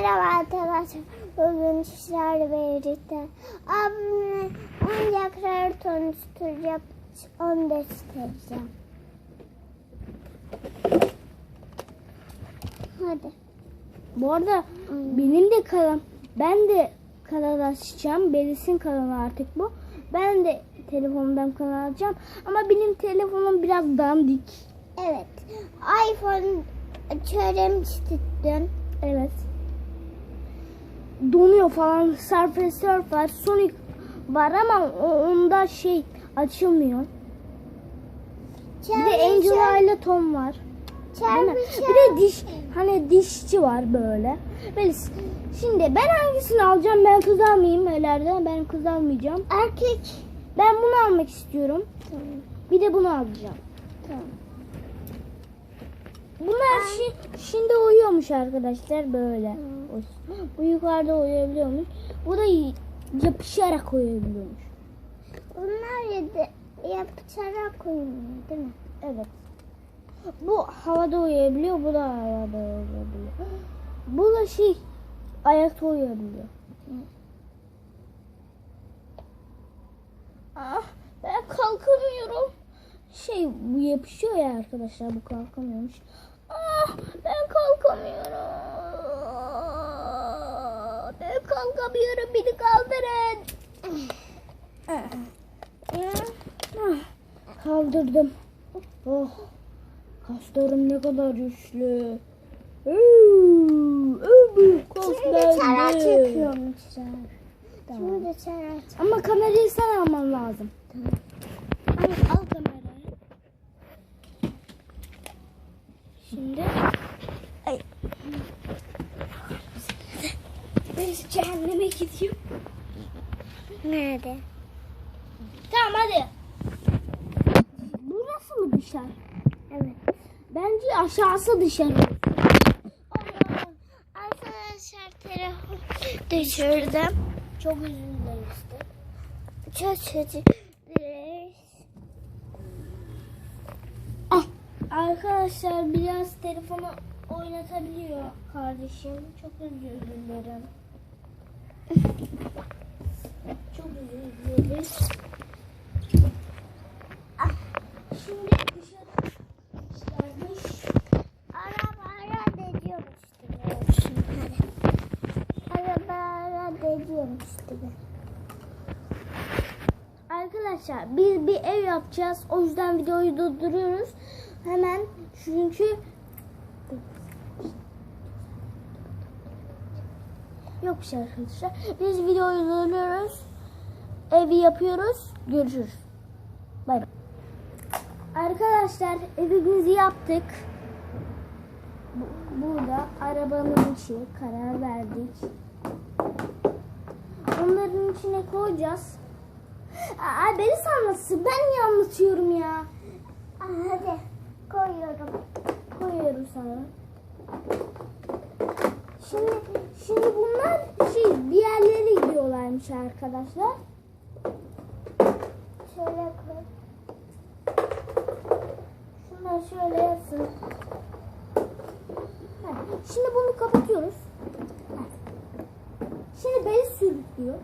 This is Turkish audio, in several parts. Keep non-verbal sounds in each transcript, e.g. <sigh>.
Merhaba arkadaşlar. Bugün sizlerle birlikte abime oyuncakları tanıştıracağım. Onu göstereceğim. Hadi. Bu arada benim de kanalım, ben de kanal açacağım. Belis'in kanalı artık bu. Ben de telefonumdan kanal açacağım. Ama benim telefonum biraz dandik. Evet. iPhone çöremiştik dün. Evet. Donuyor falan. Surface Surf var. Sonic var ama onda şey açılmıyor. Bir de Angela ile Tom var. Mi? Bir de diş hani dişçi var böyle. Belis. Şimdi ben hangisini alacağım? Ben kız almayayım öylerde. Ben kız almayacağım. Erkek. Ben bunu almak istiyorum. Tamam. Bir de bunu alacağım. Tamam. Bunlar şi- şimdi uyuyormuş arkadaşlar böyle. Bu yukarıda uyuyabiliyormuş. Bu da yapışarak uyuyabiliyormuş. Bunlar yedi, yaparak oynuyor değil mi? Evet. Bu havada uyuyabiliyor, bu da havada uyuyabiliyor. <gasps> Bu da şey ayakta uyuyabiliyor. Ah, ben kalkamıyorum. Şey bu yapışıyor ya arkadaşlar bu kalkamıyormuş. Ben kalkamıyorum. Ben kalkamıyorum. Beni kaldırın. Kaldırdım. Oh. Kaslarım ne kadar güçlü. Şimdi çekiyormuşlar. Tamam. Şimdi çek. Ama kamerayı sen alman lazım. Al, al kamerayı. Şimdi ay. Ben cehenneme gidiyor. Nerede? Tamam hadi. Burası mı düşer? Evet. Bence aşağısı düşer. Arkadaşlar telefon düşürdüm. Çok üzüldüm işte. Çok çocuk. Ah. Arkadaşlar biraz telefonu oynatabiliyor kardeşim. Çok özür dilerim. Çok özür dileriz. Ah, Şimdi dışarı çıkarmış. Araba ara dediyormuş gibi. Araba ara dediyormuş gibi. Arkadaşlar biz bir ev yapacağız. O yüzden videoyu durduruyoruz. Hemen çünkü Yok bir şey arkadaşlar. Biz videoyu durduruyoruz. Evi yapıyoruz. Görüşürüz. Bay bay. Arkadaşlar evimizi yaptık. Bu- Burada arabanın içi karar verdik. Onların içine koyacağız. Aa, beni sanmasın. Ben niye ya? Hadi koyuyorum. Koyuyorum sana. Şimdi şimdi bunlar şey bir yerlere gidiyorlarmış arkadaşlar. Şöyle koy. Şunlar şöyle yatsın. Şimdi bunu kapatıyoruz. Şimdi beni sürüklüyor.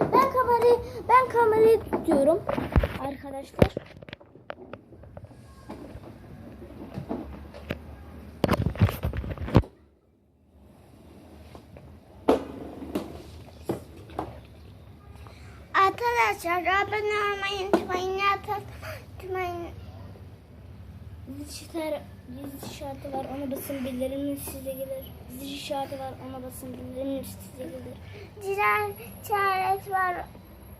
Ben kamerayı ben kamerayı tutuyorum arkadaşlar. Arkadaşlar abone olmayı unutmayın. Zaten unutmayın. Zil işareti, işareti var ona basın bildiriminiz size gelir. Zil işareti var ona basın bildiriminiz size gelir. Ciral çaret var.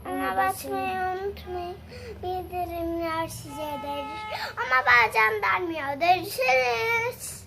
Ona basmayı unutmayın. Bildirimler size gelir. Ama bazen gelmiyor. Görüşürüz.